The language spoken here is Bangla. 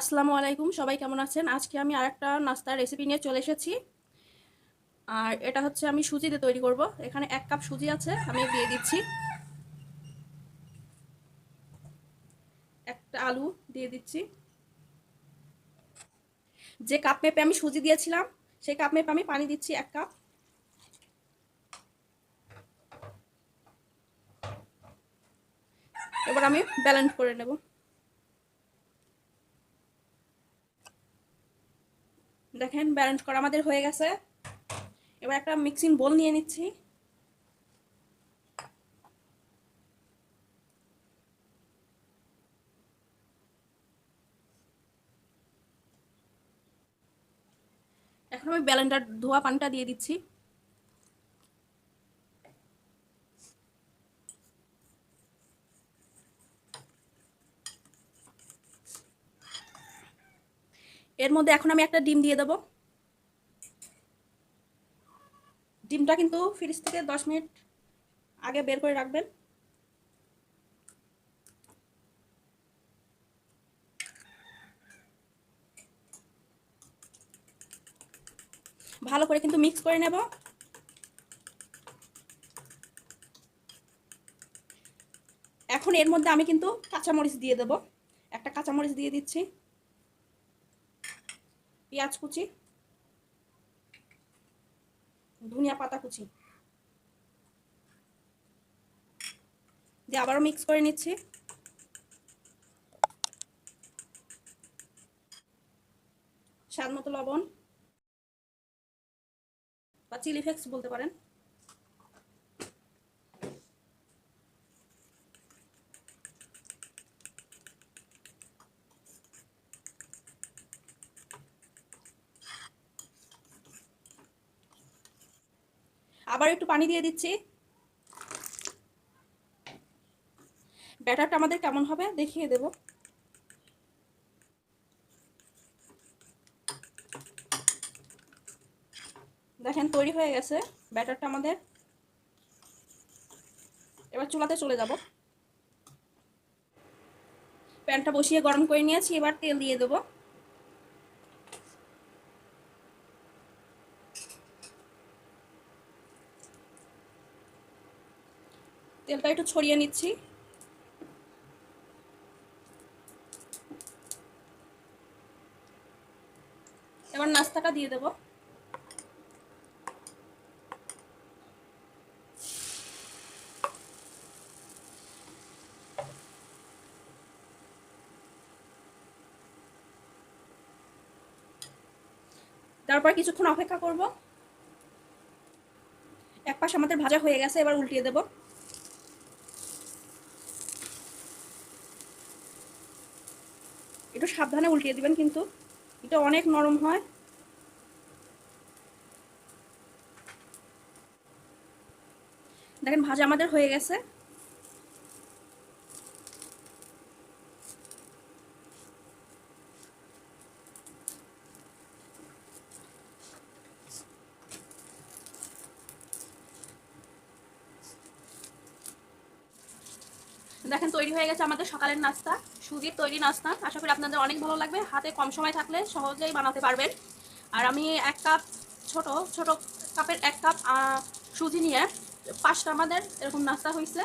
আসসালামু আলাইকুম, সবাই কেমন আছেন? আজকে আমি আরেকটা নাস্তার রেসিপি নিয়ে চলে এসেছি। আর এটা হচ্ছে আমি সুজিতে তৈরি করব। এখানে এক কাপ সুজি আছে, আমি দিয়ে দিচ্ছি। একটা আলু দিয়ে দিচ্ছি। যে কাপ মেপে আমি সুজি দিয়েছিলাম, সেই কাপ মেপে আমি পানি দিচ্ছি এক কাপ এবার আমি ব্যালেন্স করে নেব। দেখেন ব্যালেন্স করা আমাদের হয়ে গেছে। এবার একটা মিক্সিং বোল নিয়ে নিচ্ছি। এখন আমি ব্যালেন্ডার ধোয়া পানিটা দিয়ে দিচ্ছি। এর মধ্যে এখন আমি একটা ডিম দিয়ে দেবো। ডিমটা কিন্তু ফ্রিজ থেকে দশ মিনিট আগে বের করে রাখবেন। ভালো করে কিন্তু মিক্স করে নেব। এখন এর মধ্যে আমি কিন্তু কাঁচামরিচ দিয়ে দেব। একটা কাঁচামরিচ দিয়ে দিচ্ছি। পেঁয়াজ কুচি, ধনিয়া পাতা কুচি। দিয়ে আবারও মিক্স করে নিচ্ছি। স্বাদ মতো লবণ বা চিলি ফ্লেক্স বলতে পারেন। আবার একটু পানি দিয়ে দিচ্ছি। ব্যাটারটা আমাদের কেমন হবে দেখিয়ে দেব। দেখেন, তৈরি হয়ে গেছে ব্যাটারটা আমাদের। এবার চুলাতে চলে যাব। প্যানটা বসিয়ে গরম করে নিয়েছি, এবার তেল দিয়ে দেবো। তেলটা একটু ছড়িয়ে নিচ্ছি। এবার নাস্তাটা দিয়ে দেব। তারপর কিছুক্ষণ অপেক্ষা করব। এক পাশ আমাদের ভাজা হয়ে গেছে, এবার উল্টিয়ে দেবো। একটু সাবধানে উল্টিয়ে দিবেন কিন্তু এটা অনেক নরম হয়। দেখেন ভাজা আমাদের হয়ে গেছে। দেখেন, তৈরি হয়ে গেছে আমাদের সকালের নাস্তা, সুজির তৈরি নাস্তা। আশা করি আপনাদের অনেক ভালো লাগবে। হাতে কম সময় থাকলে সহজেই বানাতে পারবেন। আর আমি এক কাপ ছোট ছোট কাপের এক কাপ সুজি নিয়ে পাঁচটা আমাদের এরকম নাস্তা হয়েছে।